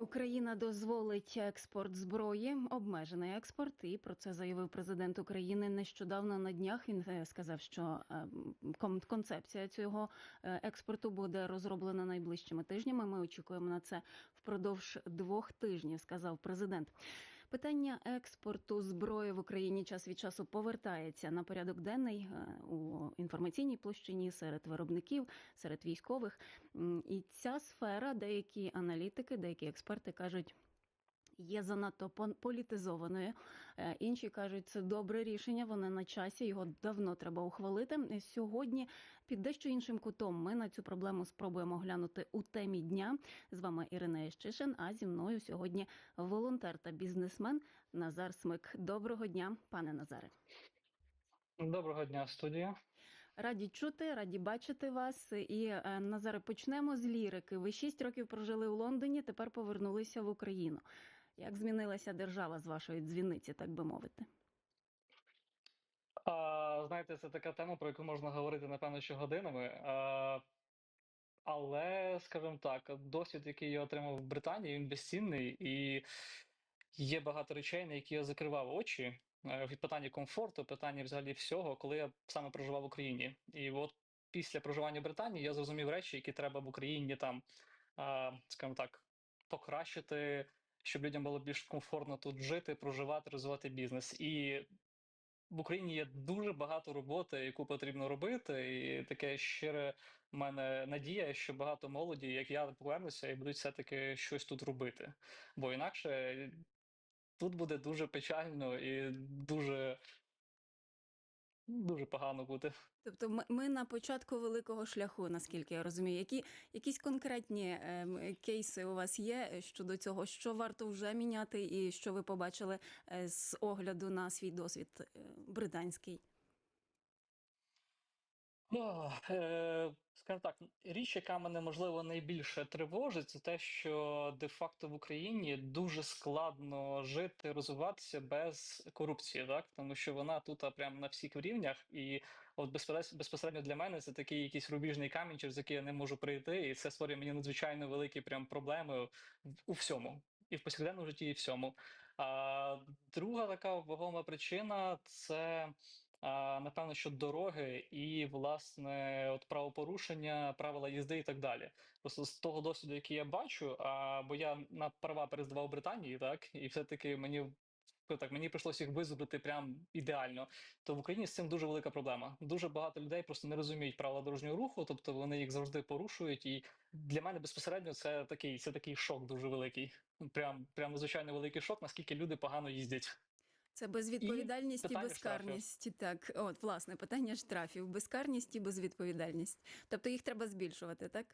Україна дозволить експорт зброї, обмежений експорт, і про це заявив президент України нещодавно на днях. Він е, сказав, що е, концепція цього е, експорту буде розроблена найближчими тижнями. Ми очікуємо на це впродовж двох тижнів, сказав президент. Питання експорту зброї в Україні час від часу повертається на порядок денний е, у інформаційній площині серед виробників, серед військових. І ця сфера, деякі аналітики, деякі експерти кажуть. Є занадто політизованою. Е, Інші кажуть, це добре рішення. Воно на часі. Його давно треба ухвалити. Сьогодні під дещо іншим кутом ми на цю проблему спробуємо глянути у темі дня. З вами Ірина Єщишин. А зі мною сьогодні волонтер та бізнесмен Назар Смик. Доброго дня, пане Назаре. Доброго дня, студія. Раді чути, раді бачити вас. І е, Назаре, почнемо з лірики. Ви шість років прожили у Лондоні, тепер повернулися в Україну. Як змінилася держава з вашої дзвіниці, так би мовити? А, знаєте, це така тема, про яку можна говорити, напевно, що годинами. А, але, скажімо так, досвід, який я отримав в Британії, він безцінний, і є багато речей, на які я закривав очі. е, В питанні комфорту, питанні взагалі всього, коли я саме проживав в Україні. І от після проживання в Британії я зрозумів речі, які треба в Україні там, скажімо так, покращити, щоб людям було більш комфортно тут жити, проживати, розвивати бізнес. І в Україні є дуже багато роботи, яку потрібно робити, і таке щире в мене надія, що багато молоді, як я, повернуться і будуть все-таки щось тут робити. Бо інакше тут буде дуже печально і дуже, дуже погано буде. Тобто, ми, ми на початку великого шляху, наскільки я розумію. Які якісь конкретні е, кейси у вас є щодо цього, що варто вже міняти, і що ви побачили е, з огляду на свій досвід е, британський? Ну, е, скажімо так, річ, яка мене можливо найбільше тривожить, це те, що де-факто в Україні дуже складно жити, розвиватися без корупції, так тому що вона тут а, прям на всіх рівнях, і от безпосередньо, для мене це такий якийсь рубіжний камінь, через який я не можу прийти, і це створює мені надзвичайно великі прям проблеми у всьому, і в повсякденному житті, і всьому. А друга така вагома причина це. А, напевно, що дороги і власне от правопорушення, правила їзди і так далі. Просто з того досвіду, який я бачу, а бо я на права перездавав Британії, так і все-таки мені ну, так мені прийшлося їх визволити прям ідеально. То в Україні з цим дуже велика проблема. Дуже багато людей просто не розуміють правила дорожнього руху, тобто вони їх завжди порушують. І для мене безпосередньо це такий, це такий шок дуже великий. Прям прям надзвичайно великий шок, наскільки люди погано їздять. Це безвідповідальність і, і безкарність. Так, от власне питання штрафів, безкарність і безвідповідальність. Тобто їх треба збільшувати, так?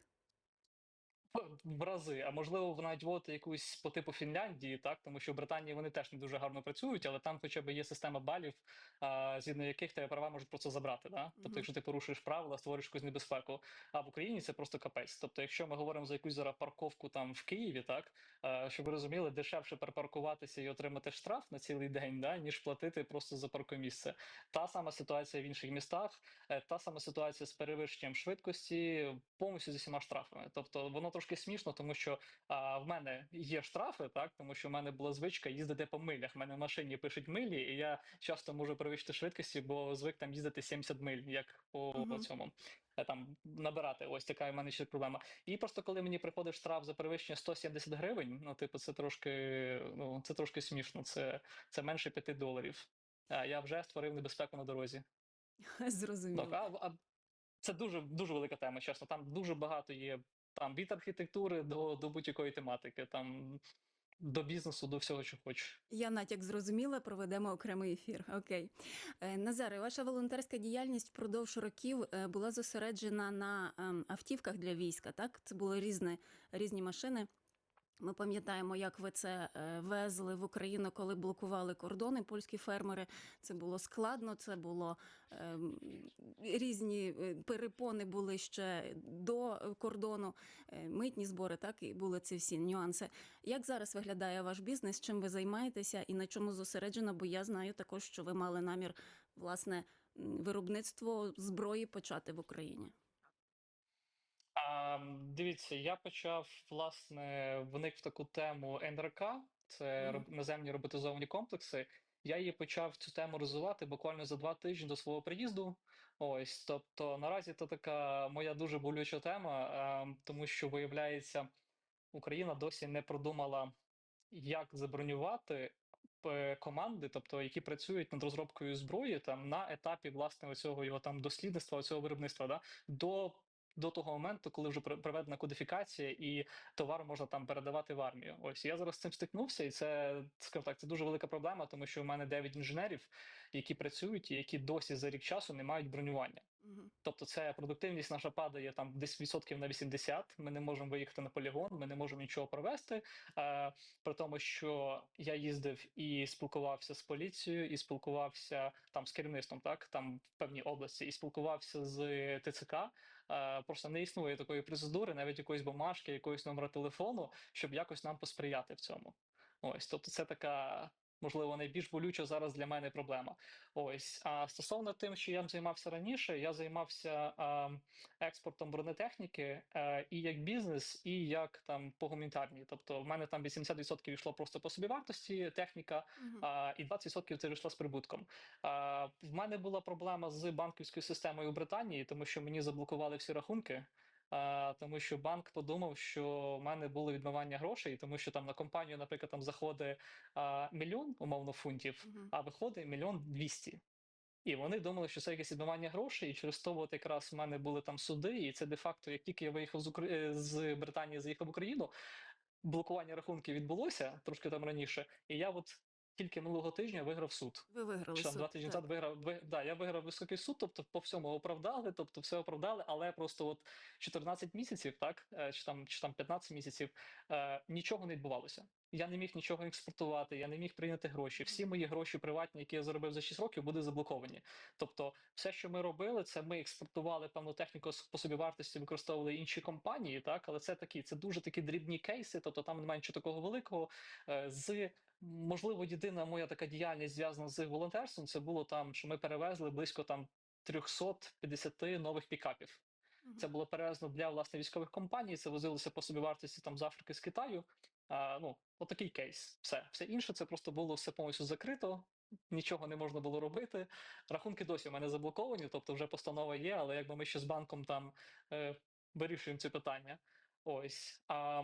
В рази, а можливо, навіть вводити якусь по типу Фінляндії, так тому що в Британії вони теж не дуже гарно працюють, але там хоча б є система балів, а, згідно яких тебе права можуть просто забрати. Да? Тобто, Мгм. якщо ти порушуєш правила, створюєш якусь небезпеку. А в Україні це просто капець. Тобто, якщо ми говоримо за якусь зараз парковку там в Києві, так а, щоб ви розуміли, дешевше перепаркуватися і отримати штраф на цілий день, да, ніж платити просто за паркомісце. Та сама ситуація в інших містах, е, та сама ситуація з перевищенням швидкості, повністю зі всіма штрафами. Тобто воно трошки смішно, тому що а, в мене є штрафи, так тому що в мене була звичка їздити по милях. В мене в машині пишуть милі, і я часто можу перевищити швидкості, бо звик там їздити 70 миль, як по, по цьому. е, Там набирати, ось така в мене ще проблема. І просто коли мені приходить штраф за перевищення 170 гривень, ну типу, це трошки, ну це трошки смішно. Це, це менше 5 доларів. А я вже створив небезпеку на дорозі. Зрозуміло. Так, а, а це дуже дуже велика тема, чесно. Там дуже багато є там від архітектури до, до будь-якої тематики, там до бізнесу, до всього, що хочеш. Я натяк зрозуміла, проведемо окремий ефір. Окей. Е, Назаре, ваша волонтерська діяльність впродовж років е, була зосереджена на ем, автівках для війська. Так, це були різні, різні машини. Ми пам'ятаємо, як ви це е, везли в Україну, коли блокували кордони. Польські фермери. Це було складно. Це було ем, різні е, перепони були ще до кордону, е, митні збори, так і були ці всі нюанси. Як зараз виглядає ваш бізнес? Чим ви займаєтеся і на чому зосереджено? Бо я знаю також, що ви мали намір власне виробництво зброї почати в Україні. А, дивіться, я почав власне вник в таку тему НРК, це роб- наземні роботизовані комплекси. Я її почав цю тему розвивати буквально за два тижні до свого приїзду. Ось, тобто наразі це така моя дуже болюча тема, ем, тому що виявляється, Україна досі не продумала, як забронювати е, команди, тобто які працюють над розробкою зброї, там на етапі власне оцього його там дослідництва, оцього виробництва, да, до, до того моменту, коли вже пр- проведена кодифікація і товар можна там передавати в армію. Ось я зараз з цим стикнувся, і це скажімо так, це дуже велика проблема, тому що у мене 9 інженерів, які працюють і які досі за рік часу не мають бронювання. Тобто, це продуктивність наша падає там десь відсотків на 80. Ми не можемо виїхати на полігон, ми не можемо нічого провести. Е, при тому, що я їздив і спілкувався з поліцією, і спілкувався там з керівництвом, так там в певній області, і спілкувався з ТЦК. Е, просто не існує такої процедури, навіть якоїсь бумажки, якогось номера телефону, щоб якось нам посприяти в цьому. Ось, тобто, це така. Можливо, найбільш болюча зараз для мене проблема. Ось а стосовно тим, що я займався раніше, я займався а, експортом бронетехніки е, і як бізнес, і як там по гуманітарній. Тобто, в мене там 80% йшло просто по собівартості техніка, Мгм. а, і 20% це йшло з прибутком. А, в мене була проблема з банківською системою у Британії, тому що мені заблокували всі рахунки. А, тому що банк подумав, що в мене було відмивання грошей, тому що там на компанію, наприклад, там заходить а, мільйон умовно фунтів, Мгм. а виходить мільйон двісті. І вони думали, що це якесь відмивання грошей, і через то, от якраз в мене були там суди, і це де-факто, як тільки я виїхав з Укра... е, з Британії, заїхав в Україну, блокування рахунків відбулося трошки там раніше, і я от тільки минулого тижня виграв суд. Ви виграли Чи там суд, два тижні назад виграв ви, да, я виграв високий суд, тобто по всьому оправдали, тобто все оправдали, але просто от 14 місяців, так е, чи там чи там 15 місяців е, нічого не відбувалося. Я не міг нічого експортувати, я не міг прийняти гроші. Всі мої гроші приватні, які я заробив за 6 років, були заблоковані. Тобто, все, що ми робили, це ми експортували певну техніку по собі вартості, використовували інші компанії, так але це такі, це дуже такі дрібні кейси, тобто там немає нічого такого великого. Е, з можливо, єдина моя така діяльність зв'язана з волонтерством. Це було там, що ми перевезли близько там 350 нових пікапів. Це було перевезено для власне військових компаній. Це возилося по собі вартості там з Африки з Китаю. А, ну, отакий кейс. Все, все інше це просто було все повністю закрито. Нічого не можна було робити. Рахунки досі у мене заблоковані, тобто вже постанова є, але якби ми ще з банком там е, вирішуємо ці питання. Ось. А,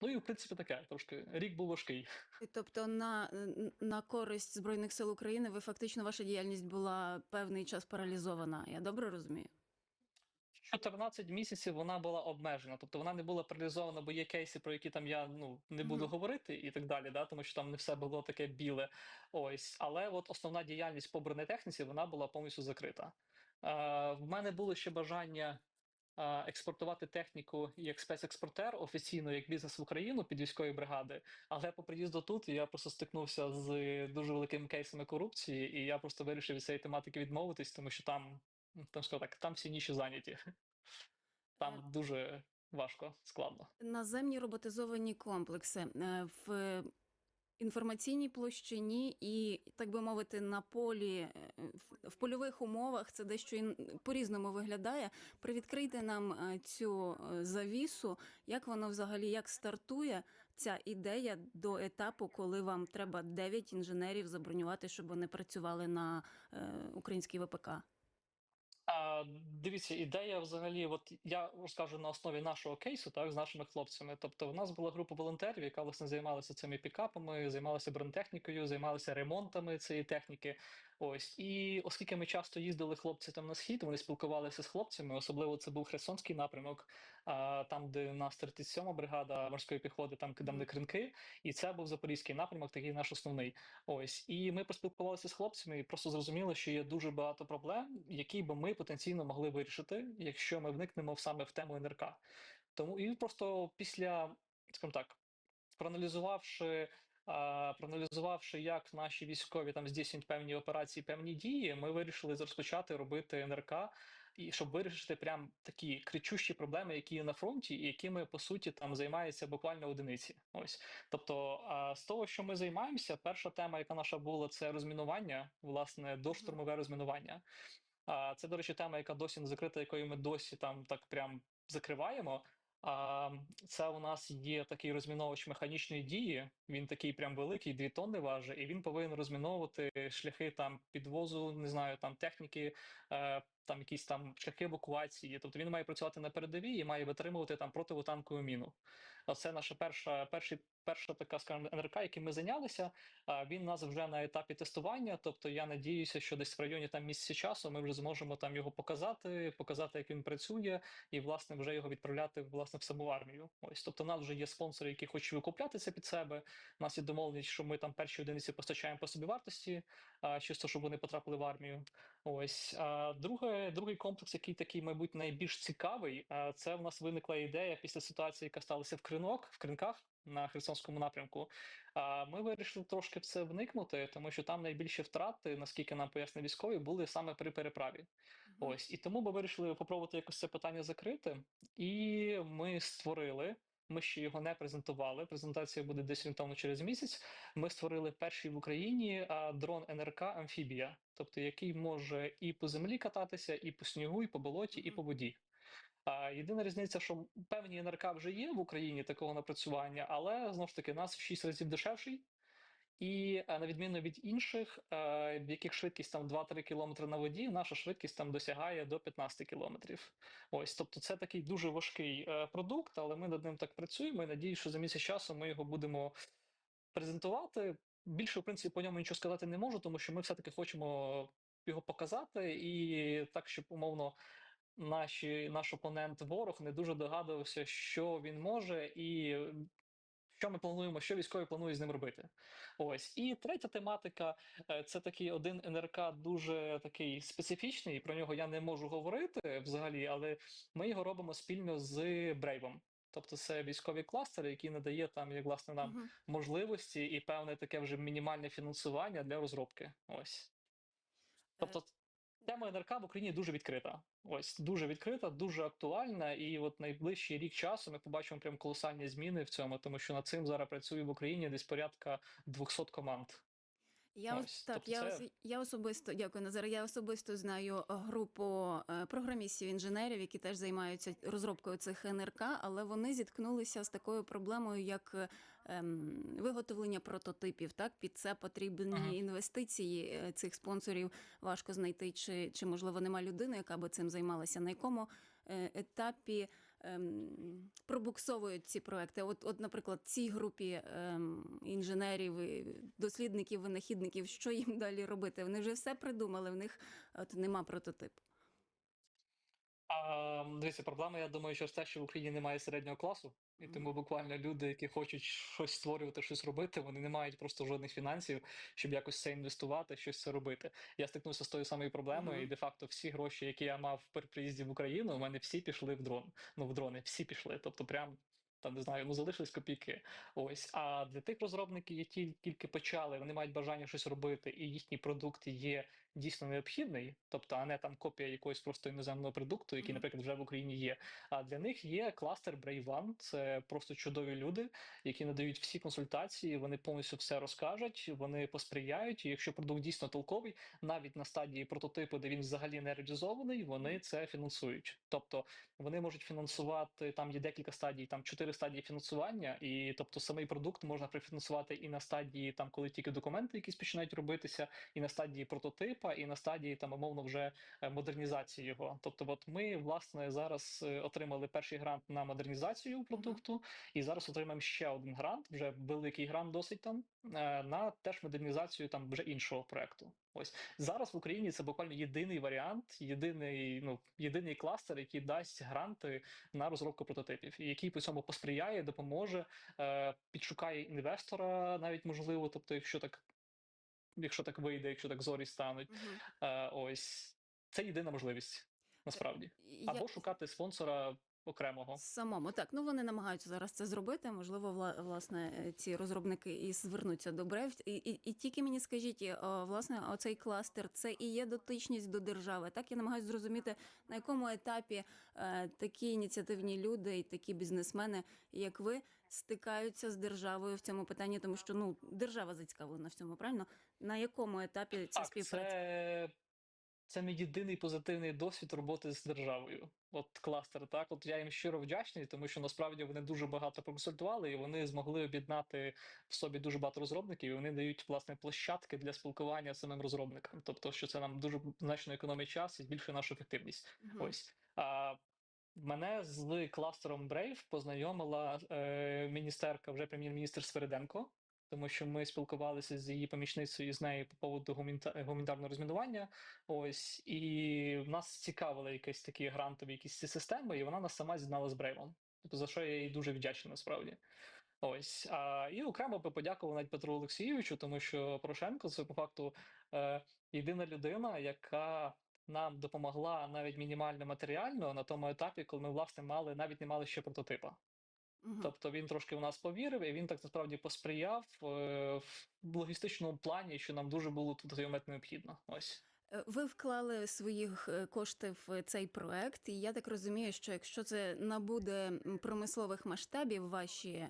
ну і в принципі таке трошки. Рік був важкий. І Тобто на, на користь Збройних сил України ви фактично ваша діяльність була певний час паралізована. Я добре розумію? 14 місяців вона була обмежена, тобто вона не була паралізована, бо є кейси, про які там я ну не буду Мгм. говорити, і так далі, да, тому що там не все було таке біле. Ось, але от основна діяльність по бронетехніці вона була повністю закрита. Е, в мене було ще бажання експортувати техніку як спецекспортер офіційно як бізнес в Україну під військові бригади. Але по приїзду тут я просто стикнувся з дуже великими кейсами корупції, і я просто вирішив від цієї тематики відмовитись, тому що там, ну, там скажу так, там всі ніші зайняті. Там дуже важко, складно. Наземні роботизовані комплекси е, в інформаційній площині і, так би мовити, на полі е, в- польових умовах це дещо по-різному виглядає. Привідкрийте нам е, цю е, завісу, як воно взагалі як стартує ця ідея до етапу, коли вам треба 9 інженерів забронювати, щоб вони працювали на українській ВПК. Дивіться, ідея взагалі, от я розкажу на основі нашого кейсу, так, з нашими хлопцями. Тобто, в нас була група волонтерів, яка власне займалася цими пікапами, займалася бронетехнікою, займалася ремонтами цієї техніки. Ось і оскільки ми часто їздили хлопці там на схід, вони спілкувалися з хлопцями, особливо це був Херсонський напрямок, а, там, де у нас 37 бригада морської піхоти, там Мгм. кринки, і це був запорізький напрямок, такий наш основний. Ось і ми поспілкувалися з хлопцями і просто зрозуміли, що є дуже багато проблем, які би ми потенційно могли вирішити, якщо ми вникнемо саме в тему НРК. Тому і просто після, скажімо так, проаналізувавши. Проаналізувавши, як наші військові там здійснюють певні операції, певні дії, ми вирішили розпочати робити НРК, і щоб вирішити прям такі кричущі проблеми, які є на фронті, і якими по суті там займаються буквально одиниці. Ось тобто, з того, що ми займаємося, перша тема, яка наша була, це розмінування, власне, доштурмове розмінування. Це, до речі, тема, яка досі не закрита, якою ми досі там так прям закриваємо. Це у нас є такий розміновувач механічної дії. Він такий прям великий, дві тонни важить, і він повинен розміновувати шляхи там підвозу, не знаю, там техніки, е, там якісь там шляхи евакуації. Тобто він має працювати на передовій і має витримувати там противотанкову міну. Це наша перша, перший, перша така, скажімо, НРК, яким ми зайнялися. А Він нас вже на етапі тестування. Тобто я надіюся, що десь в районі там місяця часу ми вже зможемо там його показати, показати, як він працює, і власне вже його відправляти власне в саму армію. Ось тобто, у нас вже є спонсори, які хочуть викупляти це під себе. У нас є домовленість, що ми там перші одиниці постачаємо по собі вартості, чисто щоб вони потрапили в армію. Ось а друге, другий комплекс, який такий, мабуть, найбільш цікавий, а, це в нас виникла ідея після ситуації, яка сталася в кринок в кринках на Херсонському напрямку. А ми вирішили трошки в це вникнути, тому що там найбільші втрати, наскільки нам пояснили військові, були саме при переправі. Ось і тому ми вирішили попробувати якось це питання закрити. І ми створили. Ми ще його не презентували. Презентація буде десь орієнтовно через місяць. Ми створили перший в Україні дрон НРК Амфібія, тобто який може і по землі кататися, і по снігу, і по болоті, і по воді. А єдина різниця, що певні НРК вже є в Україні такого напрацювання, але знову ж таки нас в 6 разів дешевший. І е, на відміну від інших, е, в яких швидкість там 2-3 км на воді, наша швидкість там досягає до 15 км. Ось, тобто, це такий дуже важкий е, продукт, але ми над ним так працюємо. І надіюсь, що за місяць часу ми його будемо презентувати. Більше, в принципі, по ньому нічого сказати не можу, тому що ми все-таки хочемо його показати, і так, щоб умовно наші, наш опонент ворог не дуже догадувався, що він може, і що ми плануємо, що військові планують з ним робити. Ось і третя тематика е, це такий один НРК дуже такий специфічний. Про нього я не можу говорити взагалі, але ми його робимо спільно з Брейвом. Тобто це військові кластери, які надає там як власне нам Мгм. можливості і певне таке вже мінімальне фінансування для розробки. Ось. Тобто тема НРК в Україні дуже відкрита. Ось дуже відкрита, дуже актуальна. І от найближчий рік часу ми побачимо прям колосальні зміни в цьому, тому що над цим зараз працює в Україні десь порядка 200 команд. Я ос- Ось, так, тобто я, це- я особисто дякую, Назаре. Я особисто знаю е, групу е, програмістів інженерів, які теж займаються розробкою цих НРК, але вони зіткнулися з такою проблемою, як е, ем, виготовлення прототипів. Так під це потрібні Ага. інвестиції е, цих спонсорів. Важко знайти, чи, чи можливо нема людини, яка би цим займалася. На якому е, етапі ем, пробуксовують ці проекти? От, от, наприклад, цій групі ем, інженерів, дослідників, винахідників, що їм далі робити? Вони вже все придумали, в них от нема прототипу. А, дивіться, проблема, я думаю, через те, що в Україні немає середнього класу, і тому буквально люди, які хочуть щось створювати, щось робити, вони не мають просто жодних фінансів, щоб якось це інвестувати, щось це робити. Я стикнувся з тою самою проблемою, Мгм. і де-факто всі гроші, які я мав при приїзді в Україну, у мене всі пішли в дрон. Ну, в дрони, всі пішли. Тобто, прям там не знаю, ну залишились копійки. Ось. А для тих розробників, які тільки почали, вони мають бажання щось робити, і їхній продукт є дійсно необхідний, тобто, а не там копія якогось просто іноземного продукту, який, наприклад, вже в Україні є. А для них є кластер Brave One. Це просто чудові люди, які надають всі консультації. Вони повністю все розкажуть, вони посприяють. І якщо продукт дійсно толковий, навіть на стадії прототипу, де він взагалі не реалізований, вони це фінансують. Тобто вони можуть фінансувати там є декілька стадій, там чотири стадії фінансування, і тобто самий продукт можна профінансувати і на стадії, там коли тільки документи якісь починають робитися, і на стадії прототипа, і на стадії там умовно вже е, модернізації його. Тобто, от ми власне зараз е, отримали перший грант на модернізацію продукту, і зараз отримаємо ще один грант, вже великий грант, досить там е, на теж модернізацію там вже іншого проекту. Ось зараз в Україні це буквально єдиний варіант, єдиний, ну єдиний кластер, який дасть гранти на розробку прототипів, і який по цьому посприяє, допоможе, е, підшукає інвестора, навіть можливо, тобто, якщо так, якщо так вийде, якщо так зорі стануть. Угу. Е, ось це єдина можливість насправді. Я- Або шукати спонсора окремого. Самому так, ну вони намагаються зараз це зробити. Можливо, власне е, ці розробники і звернуться до Брев. І, і, і тільки мені скажіть, е, власне, оцей кластер це і є дотичність до держави. Так я намагаюся зрозуміти, на якому етапі е, такі ініціативні люди і такі бізнесмени, як ви, стикаються з державою в цьому питанні, тому що ну держава зацікавлена в цьому, правильно? На якому етапі ця Так, співпраця? це це мій єдиний позитивний досвід роботи з державою. От кластер, так от я їм щиро вдячний, тому що насправді вони дуже багато проконсультували, і вони змогли об'єднати в собі дуже багато розробників. і Вони дають власне площадки для спілкування з самим розробникам. Тобто, що це нам дуже значно економить час і збільшує нашу ефективність. Мгм. Ось а мене з кластером Brave познайомила е, міністерка, вже прем'єр-міністр Свериденко, тому що ми спілкувалися з її помічницею з нею по поводу гуманіта- гуманітарного розмінування. Ось і в нас цікавили якісь такі грантові якісь ці системи, і вона нас сама з'єднала з Брейвом. Тобто за що я їй дуже вдячний насправді. Ось а, і окремо би подякував навіть Петру Олексійовичу, тому що Порошенко це по факту е, єдина людина, яка нам допомогла навіть мінімально матеріально на тому етапі, коли ми власне мали навіть не мали ще прототипа. Мгм. Тобто він трошки в нас повірив, і він так насправді посприяв е, в логістичному плані, що нам дуже було тут займати необхідно. Ось. Е, Ви вклали своїх е, кошти в цей проект, і я так розумію, що якщо це набуде промислових масштабів, ваші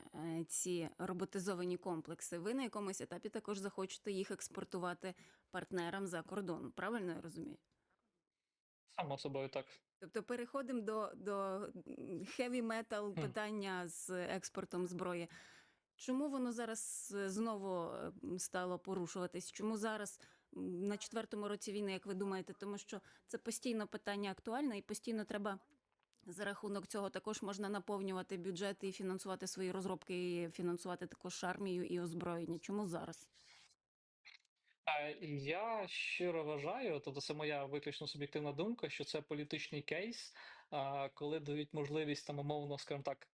ці роботизовані комплекси, ви на якомусь етапі також захочете їх експортувати партнерам за кордон. Правильно я розумію? Само собою так. Тобто переходимо до, до heavy metal питання з експортом зброї. Чому воно зараз е, знову е, стало порушуватись? Чому зараз на четвертому році війни, як ви думаєте, тому що це постійно питання актуальне і постійно треба за рахунок цього також можна наповнювати бюджет і фінансувати свої розробки, і фінансувати також армію і озброєння. Чому зараз? А я щиро вважаю, тобто це моя виключно суб'єктивна думка, що це політичний кейс, коли дають можливість там умовно, скажімо так,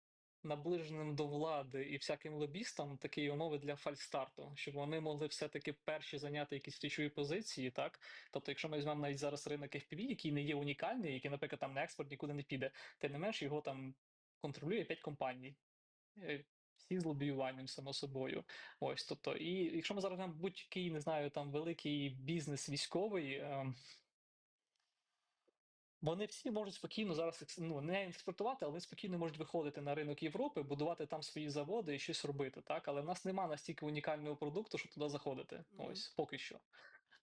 наближеним до влади і всяким лобістам такі умови для фальстарту, щоб вони могли все-таки перші зайняти якісь ключові позиції, так? Тобто, якщо ми візьмемо навіть зараз ринок FPV, який не є унікальний, який, наприклад, там на експорт нікуди не піде, тим не менш його там контролює 5 компаній. Е, Всі з лобіюванням, само собою. Ось, тобто, і якщо ми зараз будь-який, не знаю, там великий бізнес військовий, ем, вони всі можуть спокійно зараз ну, не експортувати, але вони спокійно можуть виходити на ринок Європи, будувати там свої заводи і щось робити. Так, але в нас немає настільки унікального продукту, щоб туди заходити. Мгм. Ось поки що.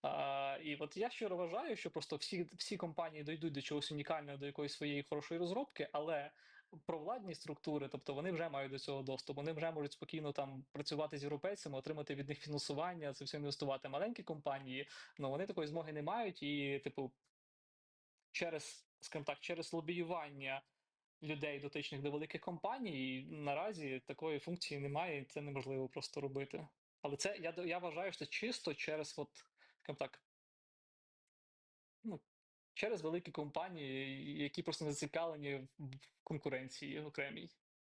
А, і от я щиро вважаю, що просто всі, всі компанії дійдуть до чогось унікального, до якоїсь своєї хорошої розробки, але провладні структури, тобто вони вже мають до цього доступ, вони вже можуть спокійно там працювати з європейцями, отримати від них фінансування, це все інвестувати. Маленькі компанії, ну вони такої змоги не мають, і, типу, через, скажімо так, через лобіювання людей, дотичних до великих компаній, наразі такої функції немає, і це неможливо просто робити. Але це я, я вважаю, що це чисто через, от, так, ну, через великі компанії, які просто не зацікавлені в конкуренції окремій.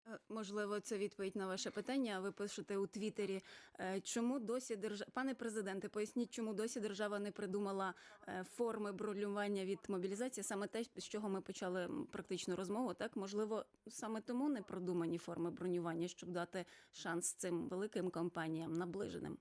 Е, Можливо, це відповідь на ваше питання. Ви пишете у Твіттері, е, чому досі держава, пане президенте, поясніть, чому досі держава не придумала е, форми бронювання від мобілізації, саме те, з чого ми почали практичну розмову. Так, можливо, саме тому не продумані форми бронювання, щоб дати шанс цим великим компаніям наближеним.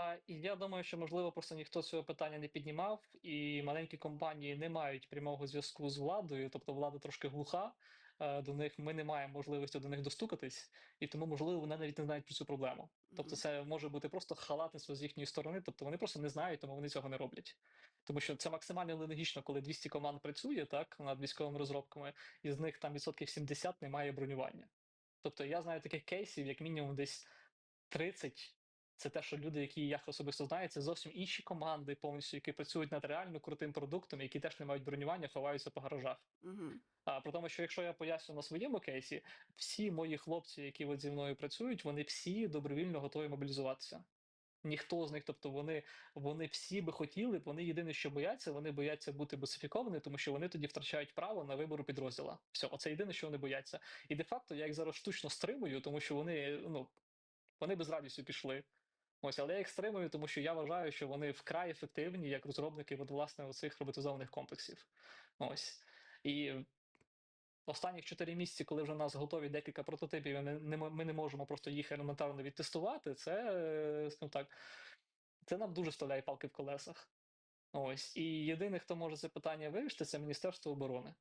А і я думаю, що можливо просто ніхто цього питання не піднімав, і маленькі компанії не мають прямого зв'язку з владою, тобто влада трошки глуха е, до них. Ми не маємо можливості до них достукатись, і тому можливо вони навіть не знають про цю проблему. Тобто, це може бути просто халатництво з їхньої сторони, тобто вони просто не знають, тому вони цього не роблять. Тому що це максимально нелогічно, коли 200 команд працює так над військовими розробками, і з них там відсотків 70 немає бронювання. Тобто я знаю таких кейсів, як мінімум десь 30 це те, що люди, які я особисто знаю, це зовсім інші команди, повністю, які працюють над реально крутим продуктом, які теж не мають бронювання, ховаються по гаражах. Мгм. А при тому, що якщо я поясню на своєму кейсі, всі мої хлопці, які от зі мною працюють, вони всі добровільно готові мобілізуватися. Ніхто з них, тобто вони, вони всі би хотіли, вони єдине, що бояться, вони бояться бути босифіковані, тому що вони тоді втрачають право на вибору підрозділа. Все, оце єдине, що вони бояться. І де-факто я їх зараз штучно стримую, тому що вони, ну, вони би з радістю пішли. Ось, але я їх стримую, тому що я вважаю, що вони вкрай ефективні як розробники от, власне оцих роботизованих комплексів. Ось. І останніх 4 місяці, коли вже у нас готові декілька прототипів, ми не можемо просто їх елементарно відтестувати, це, е, скажімо так, це нам дуже вставляє палки в колесах. Ось. І єдине, хто може це питання вирішити, це Міністерство оборони.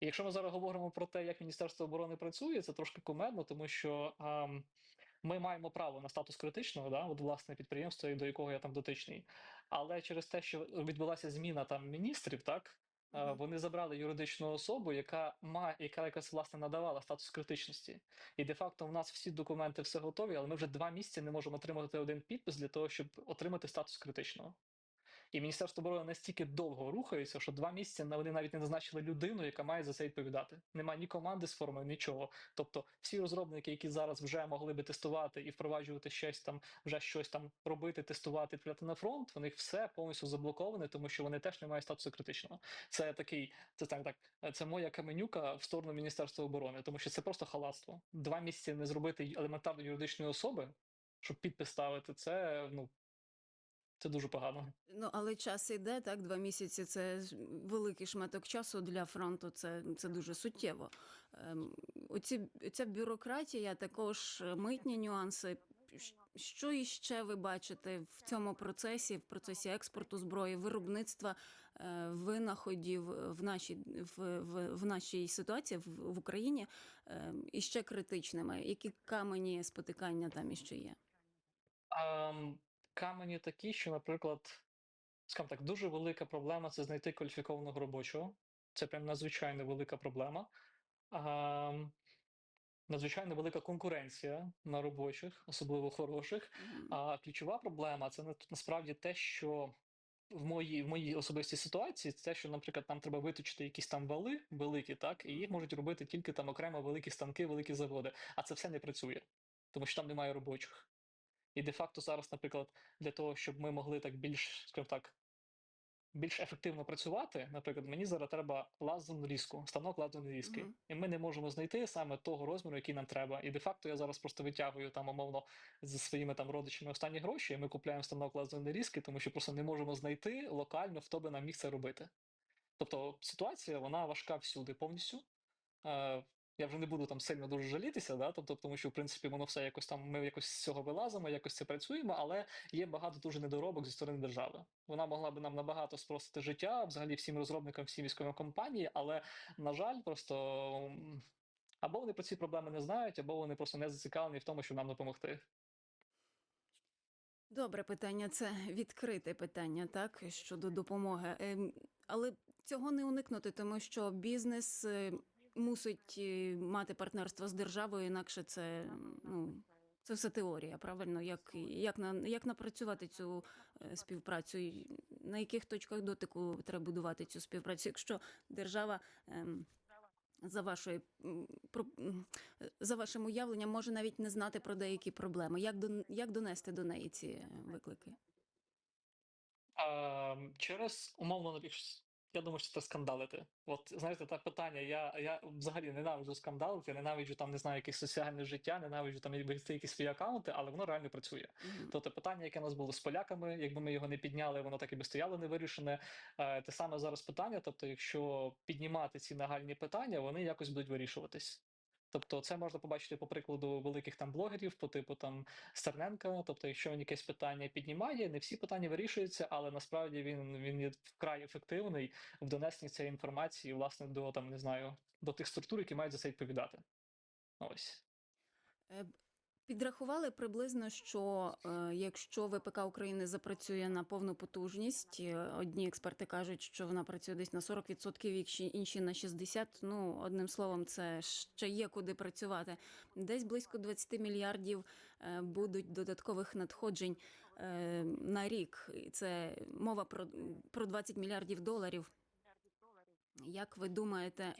І якщо ми зараз говоримо про те, як Міністерство оборони працює, це трошки кумедно, тому що ам, ми маємо право на статус критичного, да, от власне підприємство, до якого я там дотичний. Але через те, що відбулася зміна там міністрів, так mm -hmm. вони забрали юридичну особу, яка має, яка якось власне надавала статус критичності. І де-факто в нас всі документи все готові, але ми вже два місяці не можемо отримати один підпис для того, щоб отримати статус критичного. І Міністерство оборони настільки довго рухається, що два місяці вони навіть не назначили людину, яка має за це відповідати. Немає ні команди з формою, нічого. Тобто, всі розробники, які зараз вже могли би тестувати і впроваджувати щось там, вже щось там робити, тестувати, відправляти на фронт, них все повністю заблоковане, тому що вони теж не мають статусу критичного. Це такий, це так, так. Це моя каменюка в сторону Міністерства оборони, тому що це просто халатство. Два місяці не зробити елементарно юридичної особи, щоб підпис ставити, це ну. Це дуже погано. Ну, але час іде, так, два місяці це великий шматок часу для фронту, це, це дуже суттєво. Ем, оці, ця бюрократія, також митні нюанси. Що іще ви бачите в цьому процесі, в процесі експорту зброї, виробництва е, винаходів в нашій, в, в, в нашій ситуації в, в Україні е, іще критичними? Які камені спотикання там іще є? Ам, камені такі, що, наприклад, скажімо так, дуже велика проблема це знайти кваліфікованого робочого. Це прям надзвичайно велика проблема. Ам, надзвичайно велика конкуренція на робочих, особливо хороших. А ключова проблема це насправді те, що в моїй, в моїй особистій ситуації, це те, що, наприклад, нам треба виточити якісь там вали великі, так, і їх можуть робити тільки там окремо великі станки, великі заводи. А це все не працює, тому що там немає робочих. І де-факто зараз, наприклад, для того, щоб ми могли так більш, скажімо так, більш ефективно працювати, наприклад, мені зараз треба лазерну різку, станок лазерної різки. Мгм. І ми не можемо знайти саме того розміру, який нам треба. І де-факто я зараз просто витягую там, умовно, зі своїми там родичами останні гроші, і ми купуємо станок лазерної різки, тому що просто не можемо знайти локально, хто би нам міг це робити. Тобто ситуація вона важка всюди повністю. Я вже не буду там сильно дуже жалітися, да? тобто, тому що в принципі воно все якось там, ми якось з цього вилазимо, якось це працюємо, але є багато дуже недоробок зі сторони держави. Вона могла би нам набагато спростити життя, взагалі всім розробникам, всім військовим компанії, але на жаль, просто або вони про ці проблеми не знають, або вони просто не зацікавлені в тому, щоб нам допомогти. Добре питання. Це відкрите питання, так щодо допомоги. Ем, Але цього не уникнути, тому що бізнес е, мусить е, мати партнерство з державою, інакше це ну. Це все теорія, правильно? Як, як, на, як напрацювати цю е, співпрацю? На яких точках дотику треба будувати цю співпрацю? Якщо держава ем, за вашою про, за вашим уявленням може навіть не знати про деякі проблеми. Як до як донести до неї ці е, виклики? Через умовно напиш- Я думаю, що це скандалити. От знаєте, та питання. Я, я взагалі ненавиджу скандалити, ненавиджу там, не знаю, якесь соціальне життя, ненавиджу там вести якісь свої акаунти, але воно реально працює. Мгм. Тобто питання, яке у нас було з поляками, якби ми його не підняли, воно так і би стояло невирішене. Е, Те саме зараз питання. Тобто, якщо піднімати ці нагальні питання, вони якось будуть вирішуватись. Тобто, це можна побачити по прикладу великих там блогерів, по типу там Стерненка. Тобто, якщо він якесь питання піднімає, не всі питання вирішуються, але насправді він, він є вкрай ефективний в донесенні цієї інформації, власне, до там не знаю, до тих структур, які мають за це відповідати. Ось. Підрахували приблизно, що е, якщо ВПК України запрацює на повну потужність, е, одні експерти кажуть, що вона працює десь на 40%, інші, інші на 60%. Ну, одним словом, це ще є куди працювати. Десь близько 20 мільярдів е, будуть додаткових надходжень е, на рік. Це мова про, про 20 мільярдів доларів. Як ви думаєте,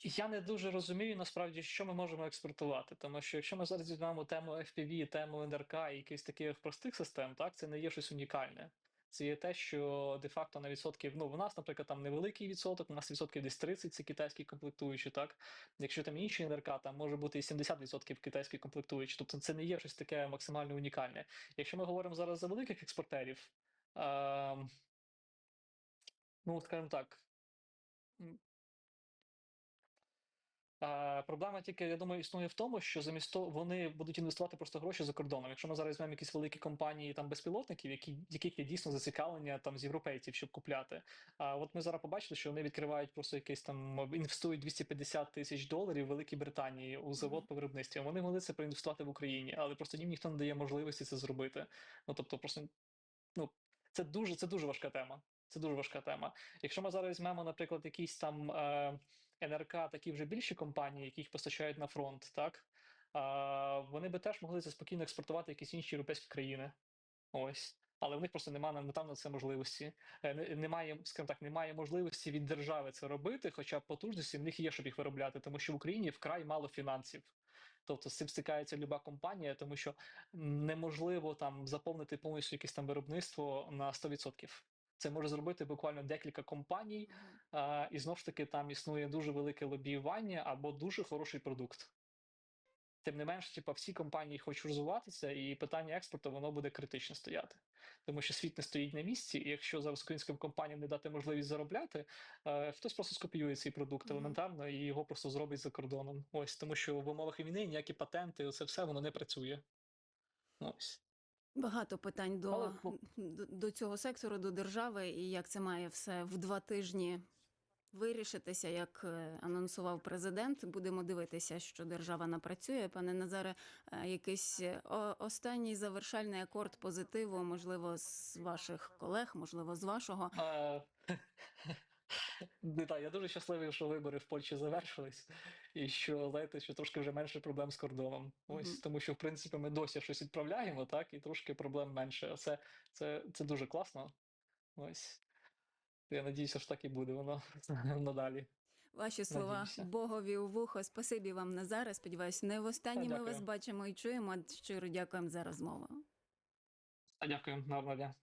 Я не дуже розумію насправді, що ми можемо експортувати, тому що якщо ми зараз візьмемо тему FPV, тему НРК і якихось таких простих систем, так це не є щось унікальне. Це є те, що де-факто на відсотків, ну в нас, наприклад, там невеликий відсоток, у нас відсотків десь 30 це китайські комплектуючі, так якщо там інші НРК, там може бути і 70% китайські комплектуючі, тобто це не є щось таке максимально унікальне. Якщо ми говоримо зараз за великих експортерів, е, ну скажімо так. Е, проблема тільки, я думаю, існує в тому, що замість того вони будуть інвестувати просто гроші за кордоном. Якщо ми зараз візьмемо якісь великі компанії там безпілотників, які яких є дійсно зацікавлення там з європейців, щоб купляти. А от ми зараз побачили, що вони відкривають просто якийсь там інвестують 250 тисяч доларів в Великій Британії у завод по виробництві. Вони могли це проінвестувати в Україні, але просто їм ніхто не дає можливості це зробити. Ну тобто, просто ну це дуже це дуже важка тема. Це дуже важка тема. Якщо ми зараз візьмемо, наприклад, якісь там е, НРК, такі вже більші компанії, які їх постачають на фронт, так вони би теж могли це спокійно експортувати в якісь інші європейські країни. Ось. Але в них просто немає там на це можливості. Е, Немає, скажімо так, немає можливості від держави це робити, хоча потужності в них є, щоб їх виробляти, тому що в Україні вкрай мало фінансів. Тобто з цим стикається люба компанія, тому що неможливо там заповнити повністю якесь там виробництво на 100%. Це може зробити буквально декілька компаній, а, і знову ж таки там існує дуже велике лобіювання або дуже хороший продукт. Тим не менш, типа, всі компанії хочуть розвиватися, і питання експорту воно буде критично стояти. Тому що світ не стоїть на місці, і якщо зараз українським компаніям не дати можливість заробляти, е, хтось просто скопіює цей продукт елементарно і його просто зробить за кордоном. Ось тому, що в умовах війни ніякі патенти, це все воно не працює. Ось. Багато питань до, Але, до, до цього сектору, до держави, і як це має все в два тижні вирішитися, як е, анонсував президент. Будемо дивитися, що держава напрацює. Пане Назаре, е, якийсь е, останній завершальний акорд позитиву, можливо, з ваших колег, можливо, з вашого. Не так, я дуже щасливий, що вибори в Польщі завершились, і що знаєте, що трошки вже менше проблем з кордоном. Ось Мгм. тому, що в принципі ми досі щось відправляємо, так, і трошки проблем менше. Це, це, це дуже класно. Ось. Я надіюся, що так і буде воно надалі. Ваші слова Надіюся. Богові у вухо. Спасибі вам, Назаре. Сподіваюсь, не востаннє ми вас бачимо і чуємо. Щиро дякуємо за розмову. Дякую, гарного дня.